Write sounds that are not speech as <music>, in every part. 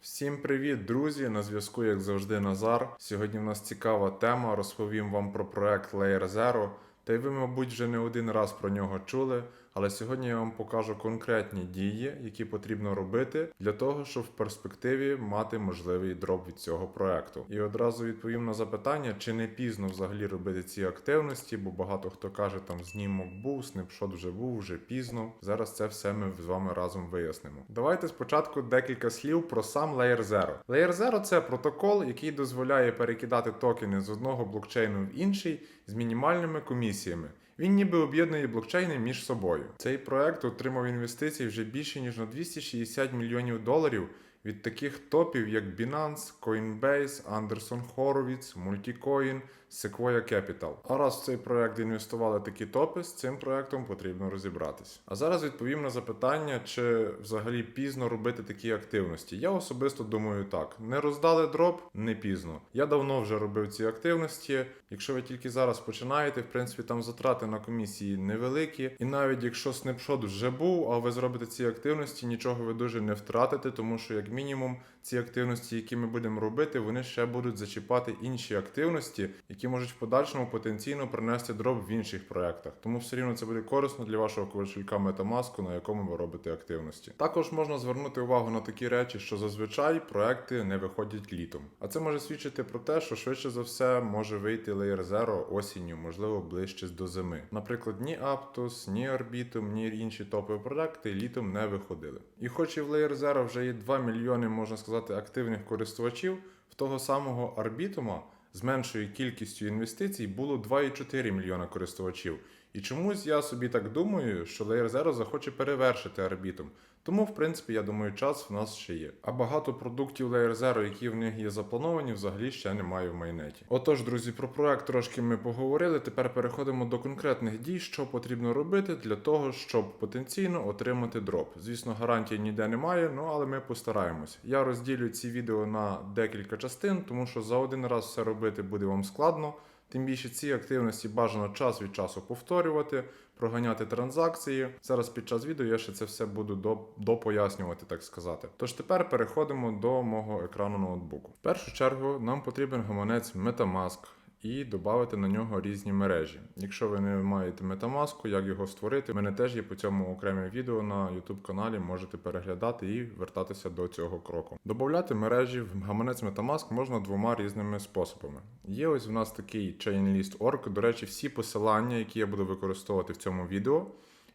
Всім привіт, друзі! На зв'язку, як завжди, Назар. Сьогодні в нас цікава тема. Розповім вам про проект Layer Zero. Та й ви, мабуть, вже не один раз про нього чули. Але сьогодні я вам покажу конкретні дії, які потрібно робити для того, щоб в перспективі мати можливий дроп від цього проекту. І одразу відповім на запитання, чи не пізно взагалі робити ці активності, бо багато хто каже, там знімок був, снапшот вже був, вже пізно. Зараз це все ми з вами разом вияснимо. Давайте спочатку декілька слів про сам Layer Zero. Layer Zero – це протокол, який дозволяє перекидати токени з одного блокчейну в інший з мінімальними комісіями. Він ніби об'єднує блокчейни між собою. Цей проект отримав інвестиції вже більше ніж на 260 мільйонів доларів від таких топів, як Binance, Coinbase, Anderson Horowitz, Multicoin, Sequoia Capital. А раз в цей проект інвестували такі топи, з цим проектом потрібно розібратись. А зараз відповім на запитання, чи взагалі пізно робити такі активності. Я особисто думаю так: не роздали дроп, не пізно. Я давно вже робив ці активності. Якщо ви тільки зараз починаєте, в принципі, там затрати на комісії невеликі. І навіть якщо снапшот вже був, а ви зробите ці активності, нічого ви дуже не втратите, тому що, як мінімум, ці активності, які ми будемо робити, вони ще будуть зачіпати інші активності, які можуть в подальшому потенційно принести дроп в інших проектах. Тому все рівно це буде корисно для вашого кошелька Metamask, на якому ви робите активності. Також можна звернути увагу на такі речі, що зазвичай проекти не виходять літом. А це може свідчити про те, що швидше за все може вийти Layer Zero осінню, можливо, ближче до зими. Наприклад, ні Aptos, ні Orbitum, ні інші топові проекти літом не виходили. І хоч і в Layer Zero вже є 2 мільйони, можна сказати, активних користувачів, в того самого Арбітума з меншою кількістю інвестицій було 2,4 мільйона користувачів. І чомусь я собі так думаю, що Layer Zero захоче перевершити Арбітум. Тому, в принципі, я думаю, час в нас ще є. А багато продуктів Layer Zero, які в них є заплановані, взагалі ще немає в майнеті. Отож, друзі, про проект трошки ми поговорили. Тепер переходимо до конкретних дій, що потрібно робити для того, щоб потенційно отримати дроп. Звісно, гарантії ніде немає, ну але ми постараємось. Я розділю ці відео на декілька частин, тому що за один раз все робити буде вам складно. Тим більше ці активності бажано час від часу повторювати, проганяти транзакції. Зараз під час відео я ще це все буду до, допояснювати, так сказати. Тож тепер переходимо до мого екрану ноутбуку. В першу чергу нам потрібен гаманець Metamask. І додати на нього різні мережі. Якщо ви не маєте Metamask, як його створити, в мене теж є по цьому окреме відео на YouTube каналі, можете переглядати і вертатися до цього кроку. Добавляти мережі в гаманець Metamask можна двома різними способами. Є ось в нас такий Chainlist.org. До речі, всі посилання, які я буду використовувати в цьому відео,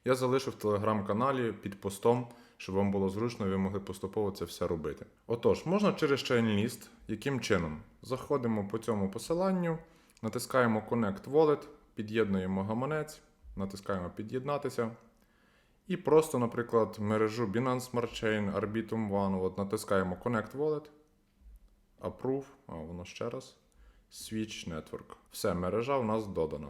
я залишу в телеграм-каналі під постом, щоб вам було зручно і ви могли поступово це все робити. Отож, можна через Chainlist, яким чином? Заходимо по цьому посиланню, натискаємо Connect Wallet, під'єднуємо гаманець, натискаємо під'єднатися. І просто, наприклад, мережу Binance Smart Chain, Arbitum One, от натискаємо Connect Wallet, Approve, а воно ще раз. Switch Network. Все, мережа у нас додана.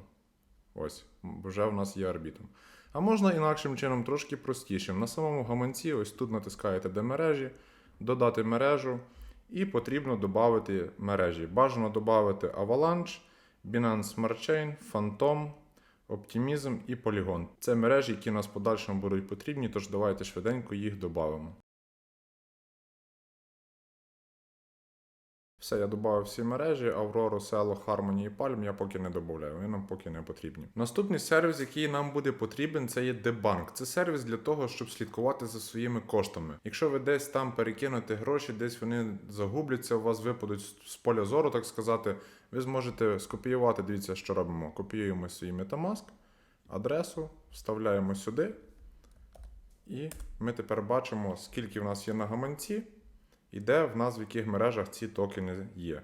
Ось, вже в нас є Arbitum. А можна інакшим чином, трошки простішим. На самому гаманці, ось тут натискаєте де мережі, додати мережу, і потрібно додати мережі. Бажано додати Avalanche, Binance Smart Chain, Phantom, Optimism і Polygon. Це мережі, які нас подальшому будуть потрібні, тож давайте швиденько їх додамо. Все, я додав всі мережі, Aurora, Selo, Harmony і Palm я поки не додаю, вони нам поки не потрібні. Наступний сервіс, який нам буде потрібен, це є Debunk. Це сервіс для того, щоб слідкувати за своїми коштами. Якщо ви десь там перекинете гроші, десь вони загубляться, у вас випадуть з поля зору, так сказати, ви зможете скопіювати. Дивіться, що робимо. Копіюємо свій Metamask, адресу, вставляємо сюди. І ми тепер бачимо, скільки в нас є на гаманці і де в нас в яких мережах ці токени є.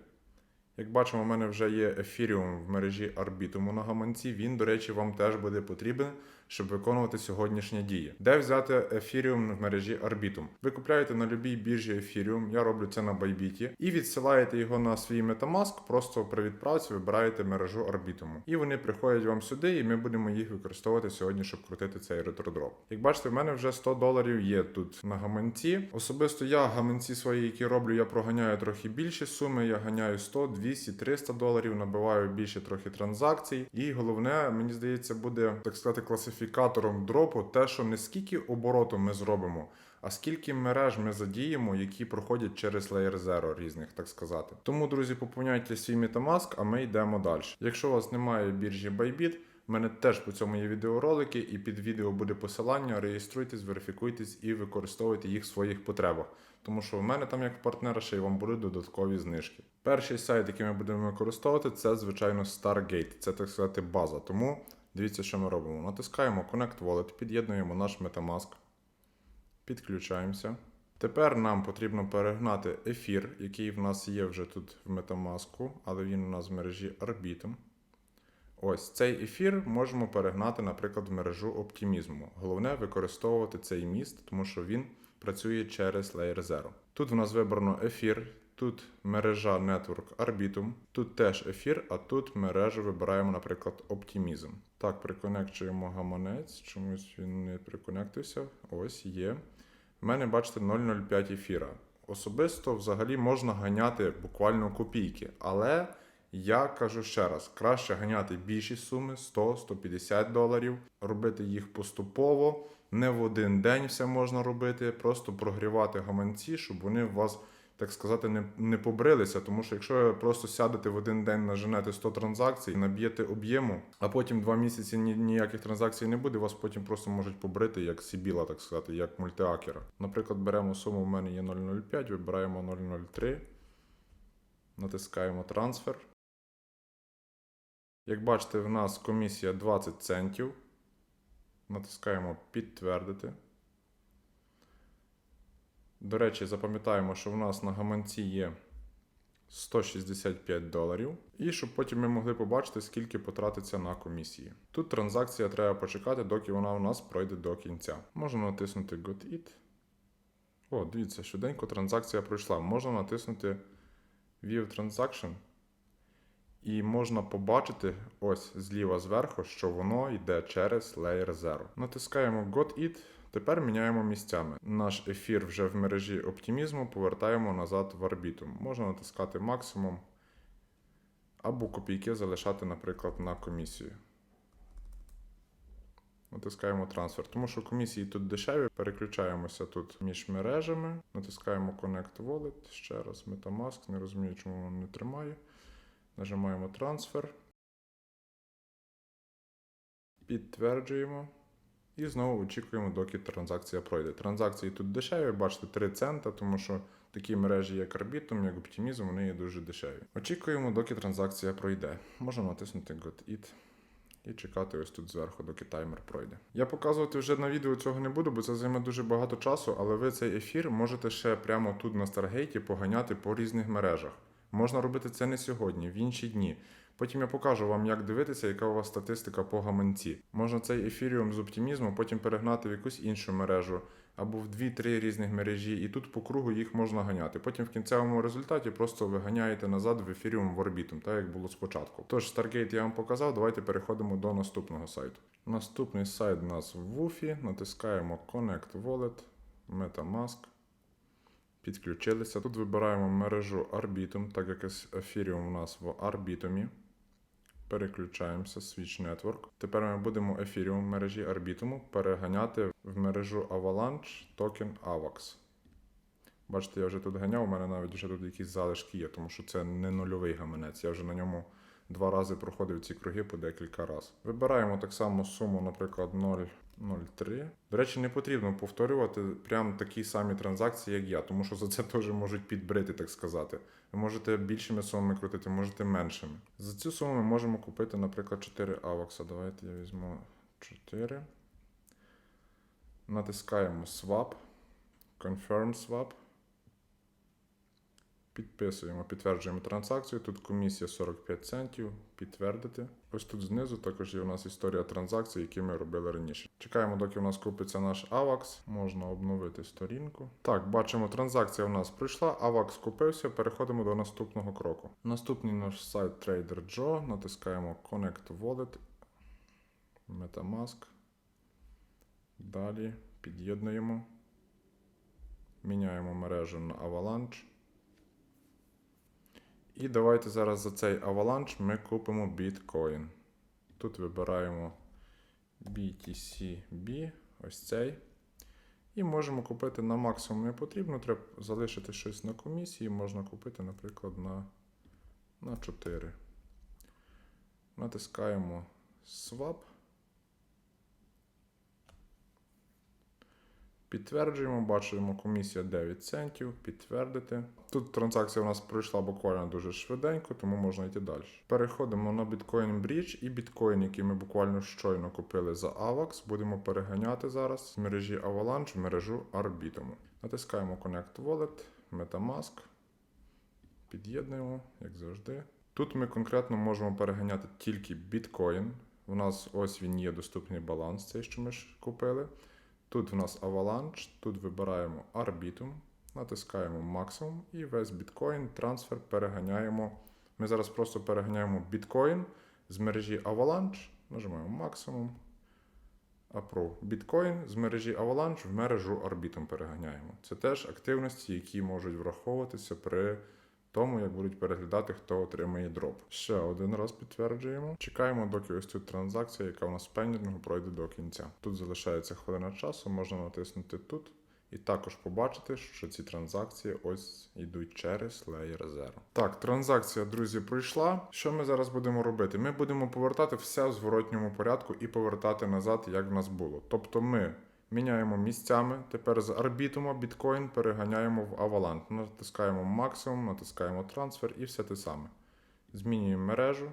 Як бачимо, у мене вже є Ethereum в мережі Arbitum на гаманці. Він, до речі, вам теж буде потрібен, щоб виконувати сьогоднішні дії. Де взяти Ethereum в мережі Arbitum? Ви купляєте на любій біржі Ethereum, я роблю це на Bybit, і відсилаєте його на свій Metamask, просто при відправці вибираєте мережу Arbitum. І вони приходять вам сюди, і ми будемо їх використовувати сьогодні, щоб крутити цей ретродроп. Як бачите, в мене вже 100 доларів є тут на гаманці. Особисто я гаманці свої, які роблю, я проганяю трохи більші суми. Я ганяю 100, 200, 300 доларів, набиваю більше трохи транзакцій. І головне, мені здається, буде так сказати класифікатором дропу те, що не скільки обороту ми зробимо, а скільки мереж ми задіємо, які проходять через Layer Zero різних, так сказати. Тому, друзі, поповняйте свій Metamask, а ми йдемо далі. Якщо у вас немає біржі Bybit, в мене теж по цьому є відеоролики, і під відео буде посилання. Реєструйтесь, верифікуйтесь і використовуйте їх в своїх потребах. Тому що в мене там як партнера ще й вам будуть додаткові знижки. Перший сайт, який ми будемо використовувати, це звичайно Stargate. Це так сказати база. Тому дивіться, що ми робимо. Натискаємо Connect Wallet, під'єднуємо наш Metamask, підключаємося. Тепер нам потрібно перегнати ефір, який в нас є вже тут в Metamask, але він у нас в мережі Arbitum. Ось цей ефір можемо перегнати, наприклад, в мережу оптимізму. Головне використовувати цей міст, тому що він працює через Layer Zero. Тут в нас вибрано ефір, тут мережа Network Arbitum, тут теж ефір, а тут мережу вибираємо, наприклад, оптимізм. Так, приконекчуємо гаманець, чомусь він не приконектився. Ось є. У мене, бачите, 0,05 ефіра. Особисто взагалі можна ганяти буквально копійки, але я кажу ще раз: краще ганяти більші суми 100-150 доларів, робити їх поступово, не в один день все можна робити, просто прогрівати гаманці, щоб вони у вас, так сказати, не, не побрилися. Тому що якщо ви просто сядете в один день, наженете 100 транзакцій, наб'єте об'єму, а потім два місяці ні, ніяких транзакцій не буде, вас потім просто можуть побрити як Сібіла, так сказати, як мультиакера. Наприклад, беремо суму, в мене є 0,05, вибираємо 0,03, натискаємо трансфер. Як бачите, в нас комісія 20 центів. Натискаємо підтвердити. До речі, запам'ятаємо, що в нас на гаманці є 165 доларів. І щоб потім ми могли побачити, скільки потратиться на комісії. Тут транзакція треба почекати, доки вона у нас пройде до кінця. Можна натиснути Got It. О, дивіться, швиденько транзакція пройшла. Можна натиснути View Transaction. І можна побачити ось зліва зверху, що воно йде через Layer Zero. Натискаємо Got It. Тепер міняємо місцями. Наш ефір вже в мережі оптимізму повертаємо назад в орбіту. Можна натискати максимум або копійки залишати, наприклад, на комісію. Натискаємо трансфер. Тому що комісії тут дешеві. Переключаємося тут між мережами. Натискаємо Connect Wallet. Ще раз Metamask. Не розумію, чому воно не тримає. Нажимаємо трансфер. Підтверджуємо. І знову очікуємо, доки транзакція пройде. Транзакції тут дешеві, бачите, 3 цента, тому що такі мережі, як Arbitum, як Optimism, вони є дуже дешеві. Очікуємо, доки транзакція пройде. Можна натиснути Got It і чекати ось тут зверху, доки таймер пройде. Я показувати вже на відео цього не буду, бо це займе дуже багато часу, але ви цей ефір можете ще прямо тут на Старгейті поганяти по різних мережах. Можна робити це не сьогодні, в інші дні. Потім я покажу вам, як дивитися, яка у вас статистика по гаманці. Можна цей ефіріум з оптимізму потім перегнати в якусь іншу мережу або в 2-3 різних мережі, і тут по кругу їх можна ганяти. Потім в кінцевому результаті просто ви ганяєте назад в ефіріум в орбітум, так як було спочатку. Тож Stargate я вам показав, давайте переходимо до наступного сайту. Наступний сайт у нас в WUFI, натискаємо Connect Wallet, Metamask. Підключилися. Тут вибираємо мережу Arbitum, так як Ethereum у нас в Arbitum. Переключаємося Switch Network. Тепер ми будемо Ethereum в мережі Arbitum переганяти в мережу Avalanche токен AVAX. Бачите, я вже тут ганяв, у мене навіть вже тут якісь залишки є, тому що це не нульовий гаманець. Я вже на ньому два рази проходив ці круги по декілька разів. Вибираємо так само суму, наприклад, 0,03. До речі, не потрібно повторювати прям такі самі транзакції, як я, тому що за це <laughs> теж можуть підбрити, так сказати. Ви можете більшими сумами крутити, можете меншими. За цю суму ми можемо купити, наприклад, 4 авокса. Давайте я візьму 4. Натискаємо Swap, Confirm Swap. Підписуємо, підтверджуємо транзакцію. Тут комісія 45 центів. Підтвердити. Ось тут знизу також є у нас історія транзакцій, які ми робили раніше. Чекаємо, доки у нас купиться наш AVAX. Можна обновити сторінку. Так, бачимо, транзакція у нас пройшла. AVAX купився. Переходимо до наступного кроку. Наступний наш сайт TraderJoe. Натискаємо Connect Wallet. Metamask. Далі під'єднуємо. Міняємо мережу на Avalanche. І давайте зараз за цей Avalanche ми купимо біткоін. Тут вибираємо BTCB, ось цей. І можемо купити на максимум не потрібно, треба залишити щось на комісії, можна купити, наприклад, на, на 4. Натискаємо Swap. Підтверджуємо, бачимо комісія 9 центів, підтвердити. Тут транзакція у нас пройшла буквально дуже швиденько, тому можна йти далі. Переходимо на Bitcoin Bridge і біткоін, який ми буквально щойно купили за AVAX, будемо переганяти зараз з мережі Avalanche в мережу Arbitrum. Натискаємо Connect Wallet, Metamask. Під'єднуємо, як завжди. Тут ми конкретно можемо переганяти тільки біткоін. У нас ось він є доступний баланс, цей, що ми ж купили. Тут в нас Avalanche, тут вибираємо Arbitrum, натискаємо максимум і весь біткоін, трансфер переганяємо. Ми зараз просто переганяємо біткоін з мережі Avalanche, нажимаємо максимум. Approve. Біткоін з мережі Avalanche в мережу Arbitrum переганяємо. Це теж активності, які можуть враховуватися при тому, як будуть переглядати, хто отримає дроп. Ще один раз підтверджуємо. Чекаємо, доки ось тут транзакція, яка у нас пендінгу, пройде до кінця. Тут залишається хвилина часу, можна натиснути тут. І також побачити, що ці транзакції ось йдуть через Layer Zero. Так, транзакція, друзі, пройшла. Що ми зараз будемо робити? Ми будемо повертати все в зворотньому порядку і повертати назад, як в нас було. Тобто ми міняємо місцями. Тепер з арбітума біткоін переганяємо в Avalanche. Натискаємо максимум, натискаємо трансфер і все те саме. Змінюємо мережу.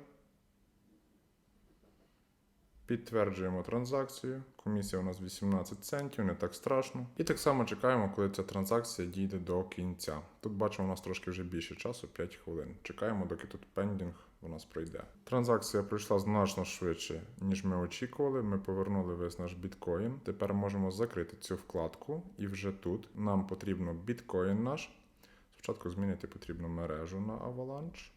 Підтверджуємо транзакцію. Комісія у нас 18 центів, не так страшно. І так само чекаємо, коли ця транзакція дійде до кінця. Тут бачимо, у нас трошки вже більше часу, 5 хвилин. Чекаємо, доки тут пендінг у нас пройде. Транзакція пройшла значно швидше, ніж ми очікували. Ми повернули весь наш біткоін. Тепер можемо закрити цю вкладку, і вже тут нам потрібно біткоін наш. Спочатку змінити потрібно мережу на Avalanche.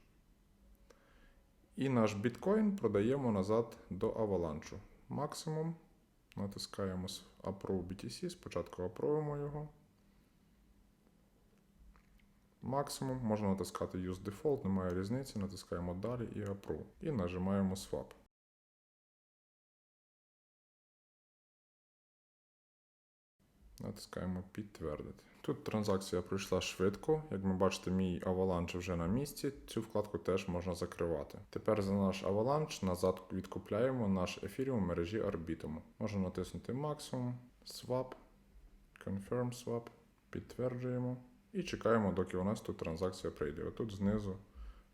І наш біткоін продаємо назад до Avalanche. Максимум. Натискаємо Approve BTC. Спочатку апровимо його. Максимум. Можна натискати Use Default, немає різниці. Натискаємо далі і Approve. І нажимаємо Swap. Натискаємо підтвердити. Тут транзакція пройшла швидко. Як ми бачите, мій Avalanche вже на місці. Цю вкладку теж можна закривати. Тепер за наш Avalanche назад відкупляємо наш Ethereum в мережі Arbitrum. Можна натиснути максимум, Swap, Confirm Swap, підтверджуємо і чекаємо, доки у нас тут транзакція прийде. Отут знизу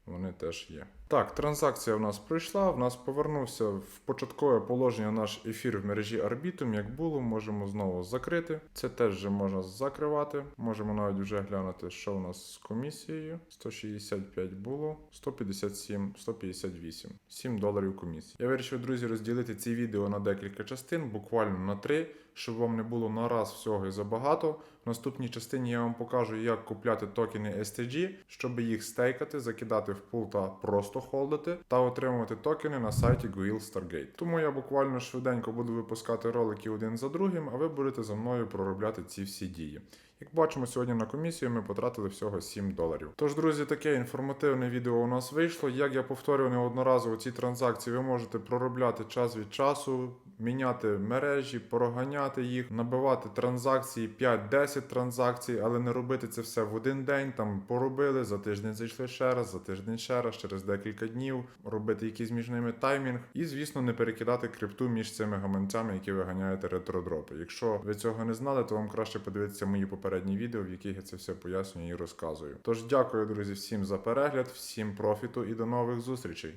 вони теж є. Так, транзакція в нас пройшла. В нас повернувся в початкове положення наш ефір в мережі Arbitrum. Як було, можемо знову закрити. Це теж вже можна закривати. Можемо навіть вже глянути, що у нас з комісією. 165 було, 157, 158. 7 доларів комісії. Я вирішив, друзі, розділити ці відео на декілька частин, буквально на три, щоб вам не було на раз всього і забагато. В наступній частині я вам покажу, як купляти токени STG, щоб їх стейкати, закидати в пул та просто холдити, та отримувати токени на сайті Guild Stargate. Тому я буквально швиденько буду випускати ролики один за другим, а ви будете за мною проробляти ці всі дії. Як бачимо, сьогодні на комісію ми потратили всього 7 доларів. Тож, друзі, таке інформативне відео у нас вийшло. Як я повторював неодноразово ці транзакції, ви можете проробляти час від часу, міняти мережі, проганяти їх, набивати транзакції 5-10 транзакцій, але не робити це все в один день. Там поробили, за тиждень зайшли ще раз, за тиждень ще раз, через декілька днів, робити якийсь між ними таймінг. І, звісно, не перекидати крипту між цими гаманцями, які ви ганяєте ретродропи. Якщо ви цього не знали, то вам краще подивитися мої попередні відео, в яких я це все пояснюю і розказую. Тож дякую, друзі, всім за перегляд, всім профіту і до нових зустрічей.